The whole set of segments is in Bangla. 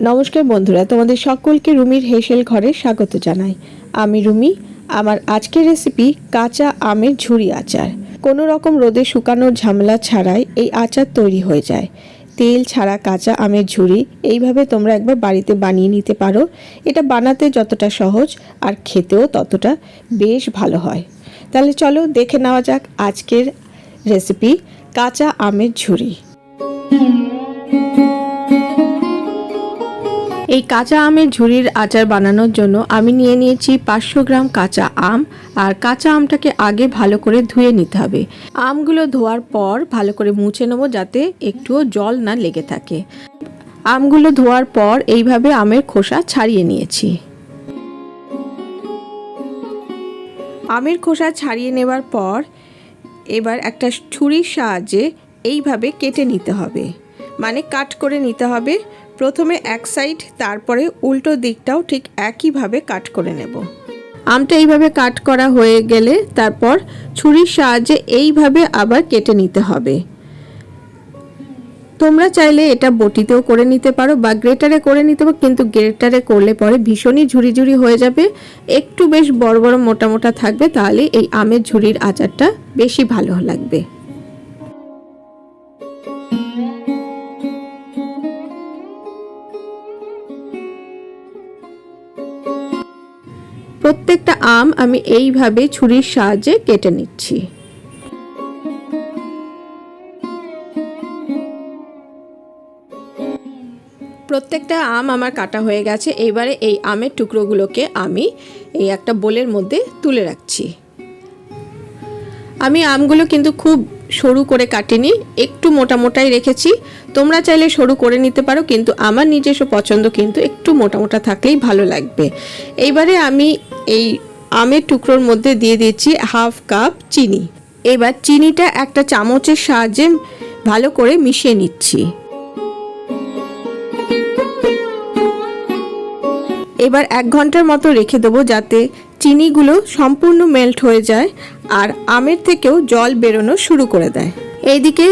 নমস্কার বন্ধুরা, তোমাদের সকলকে রুমির হেসেল ঘরে স্বাগত জানাই। আমি রুমি, আমার আজকের রেসিপি কাঁচা আমের ঝুরি আচার। কোনো রকম রোদে শুকানোর ঝামেলা ছাড়াই এই আচার তৈরি হয়ে যায়। তেল ছাড়া কাঁচা আমের ঝুরি এইভাবে তোমরা একবার বাড়িতে বানিয়ে নিতে পারো। এটা বানাতে যতটা সহজ আর খেতেও ততটা বেশ ভালো হয়। তাহলে চলো দেখে নেওয়া যাক আজকের রেসিপি কাঁচা আমের ঝুরি। এই কাঁচা আমের ঝুরির আচার বানানোর জন্য আমি নিয়ে নিয়েছি পাঁচশো গ্রাম কাঁচা আম আর কাঁচা আমটাকে আগে ভালো করে ধুয়ে নিতে হবে। আমগুলো ধোয়ার পর ভালো করে মুছে নেব যাতে একটুও জল না লেগে থাকে। আমগুলো ধোয়ার পর এইভাবে আমের খোসা ছাড়িয়ে নিয়েছি। আমের খোসা ছাড়িয়ে নেবার পর এবার একটা ছুরির সাহায্যে এইভাবে কেটে নিতে হবে। মানে কাট করে নিতে হবে প্রথমে এক সাইড, তারপরে উল্টো দিকটাও ঠিক একইভাবে কাট করে নেব। আমটা এইভাবে কাট করা হয়ে গেলে তারপর ছুরির সাহায্যে এইভাবে আবার কেটে নিতে হবে। তোমরা চাইলে এটা বটিতেও করে নিতে পারো বা গ্রেটারে করে নিতে পারো, কিন্তু গ্রেটারে করলে পরে ভীষণই ঝুরি ঝুরি হয়ে যাবে। একটু বেশ বড় বড় মোটা মোটা থাকবে, তাহলে এই আমের ঝুরির আচারটা বেশি ভালো লাগবে। প্রত্যেকটা আম আমি এইভাবে ছুরির সাহায্যে কেটে নিচ্ছি। প্রত্যেকটা আম আমার কাটা হয়ে গেছে, এবারে এই আমের টুকরোগুলোকে আমি এই একটা বোলের মধ্যে তুলে রাখছি। আমি আমগুলো কিন্তু খুব সরু করে কাটিনি, একটু মোটা মোটাই রেখেছি। তোমরা চাইলে সরু করে নিতে পারো, কিন্তু আমার নিজস্ব পছন্দ কিন্তু একটু মোটা মোটা থাকলেই ভালো লাগবে। এইবারে আমি এই আমের টুকরোর মধ্যে দিয়ে দিচ্ছি হাফ কাপ চিনি। এবার চিনিটা একটা চামচের সাহায্যে ভালো করে মিশিয়ে নিচ্ছি। এবার এক ঘণ্টার মতো রেখে দেবো যাতে চিনিগুলো সম্পূর্ণ মেল্ট হয়ে যায় আর আমের থেকেও জল বেরোনো শুরু করে দেয়। এইদিকে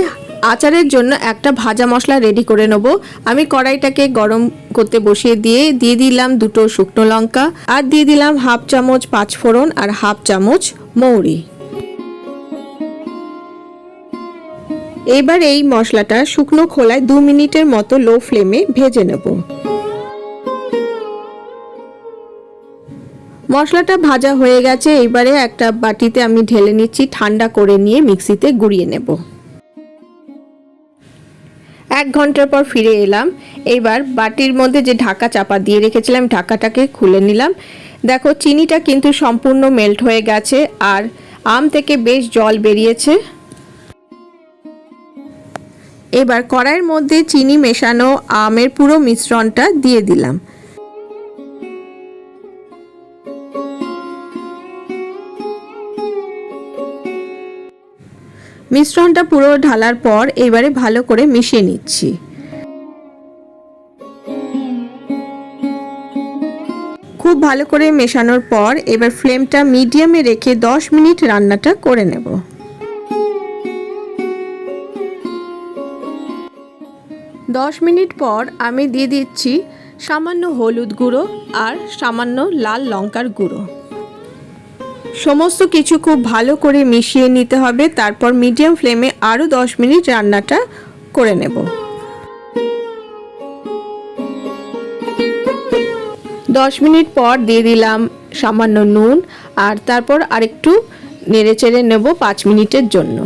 আচারের জন্য একটা ভাজা মশলা রেডি করে নেব। আমি কড়াইটাকে গরম করতে বসিয়ে দিয়ে দিয়ে দিলাম দুটো শুকনো লঙ্কা আর দিয়ে দিলাম হাফ চামচ পাঁচফোড়ন আর হাফ চামচ মৌরি। এবার এই মশলাটা শুকনো খোলায় দু মিনিটের মতো লো ফ্লেমে ভেজে নেব। মশলাটা ভাজা হয়ে গেছে এবারে একটা বাটিতে আমি ঢেলে নিচ্ছি, ঠান্ডা করে নিয়ে মিক্সিতে গুঁড়িয়ে নেব। এক ঘণ্টার পর ফিরে এলাম এবার বাটির মধ্যে যে ঢাকা চাপা দিয়ে রেখেছিলাম, ঢাকাটাকে খুলে নিলাম। দেখো, চিনিটা কিন্তু সম্পূর্ণ মেল্ট হয়ে গেছে, আর আম থেকে বেশ জল বেরিয়েছে। এবার কড়াইয়ের মধ্যে চিনি মেশানো আমের পুরো মিশ্রণটা দিয়ে দিলাম। মিশ্রণটা পুরো ঢালার পর এবারে ভালো করে মিশিয়ে নিচ্ছি। খুব ভালো করে মেশানোর পর এবার ফ্লেমটা মিডিয়ামে রেখে 10 মিনিট রান্নাটা করে নেব। দশ মিনিট পর আমি দিয়ে দিচ্ছি সামান্য হলুদ গুঁড়ো আর সামান্য লাল লঙ্কার গুঁড়ো। সমস্ত কিছু খুব ভালো করে মিশিয়ে নিতে হবে, তারপর মিডিয়াম ফ্লেমে আরও দশ মিনিট রান্নাটা করে নেব। দশ মিনিট পর দিয়ে দিলাম সামান্য নুন, আর তারপর আরেকটু নেড়ে চেড়ে নেব পাঁচ মিনিটের জন্য।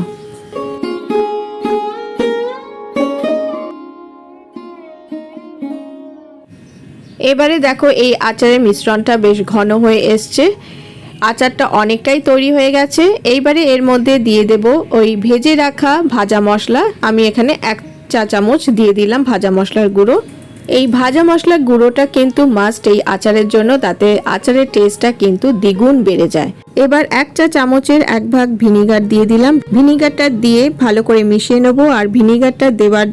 এবারে দেখো এই আচারের মিশ্রণটা বেশ ঘন হয়ে এসছে। আচারটা অনেকটাই তৈরি হয়ে গেছে। এইবারে এর মধ্যে দিয়ে দেব ওই ভেজে রাখা ভাজা মশলা। আমি এখানে এক চা চামচ দিয়ে দিলাম ভাজা মশলার গুঁড়ো। এই ভাজা মশলার গুঁড়োটা কিন্তু মাস্ট এই আচারের জন্য, তাতে আচারের টেস্টটা কিন্তু দ্বিগুণ বেড়ে যায়। এবার এক চা চামচের এক ভাগ ভিনিগার দিয়ে দিলাম। ভিনিগারটা দিয়ে ভালো করে মিশিয়ে নেব, আর ভিনিগারটা দেওয়ার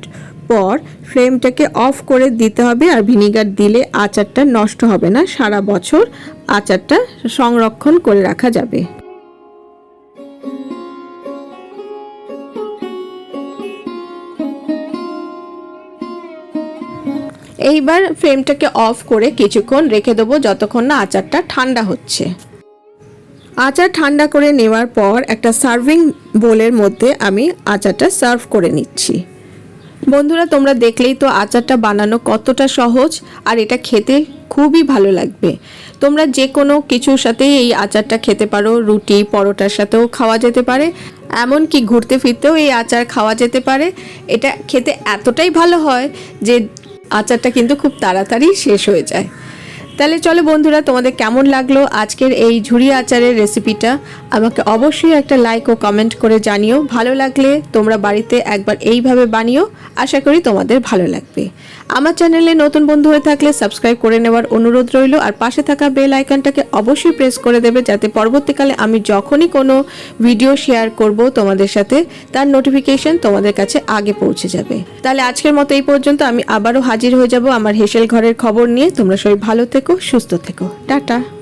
পর ফ্লেমটাকে অফ করে দিতে হবে আর ভিনিগার দিলে আচারটা নষ্ট হবে না, সারা বছর আচারটা সংরক্ষণ করে রাখা যাবে। এইবার ফ্লেমটাকে অফ করে কিছুক্ষণ রেখে দেবো যতক্ষণ না আচারটা ঠান্ডা হচ্ছে। আচার ঠান্ডা করে নেওয়ার পর একটা সার্ভিং বোলের মধ্যে আমি আচারটা সার্ভ করে নিচ্ছি। বন্ধুরা, তোমরা দেখলেই তো আচারটা বানানো কতটা সহজ আর এটা খেতে খুবই ভালো লাগবে। তোমরা যে কোনো কিছুর সাথেই এই আচারটা খেতে পারো, রুটি, পরোটার সাথেও খাওয়া যেতে পারে, এমনকি ঘুরতে ফিরতেও এই আচার খাওয়া যেতে পারে। এটা খেতে এতটাই ভালো হয় যে আচারটা কিন্তু খুব তাড়াতাড়ি শেষ হয়ে যায়। তাহলে চলো বন্ধুরা, তোমাদের কেমন লাগল আজকের এই ঝুড়ি আচারের রেসিপিটা আমাকে অবশ্যই একটা লাইক ও কমেন্ট করে জানিও। ভালো লাগলে তোমরা বাড়িতে একবার এইভাবে বানিও। আশা করি তোমাদের ভালো লাগবে। আমার চ্যানেলে নতুন বন্ধু হয়ে থাকলে সাবস্ক্রাইব করে নেওয়ার অনুরোধ রইল, আর পাশে থাকা বেল আইকনটাকে অবশ্যই প্রেস করে দেবে যাতে পরবর্তীকালে আমি যখনই কোনো ভিডিও শেয়ার করব তোমাদের সাথে, তার নোটিফিকেশন তোমাদের কাছে আগে পৌঁছে যাবে। তাহলে আজকের মতো এই পর্যন্ত আমি আবারও হাজির হয়ে যাব আমার হেসেল ঘরের খবর নিয়ে। তোমরা সবাই ভালো থেকো, সুস্থ থেকো। টাটা।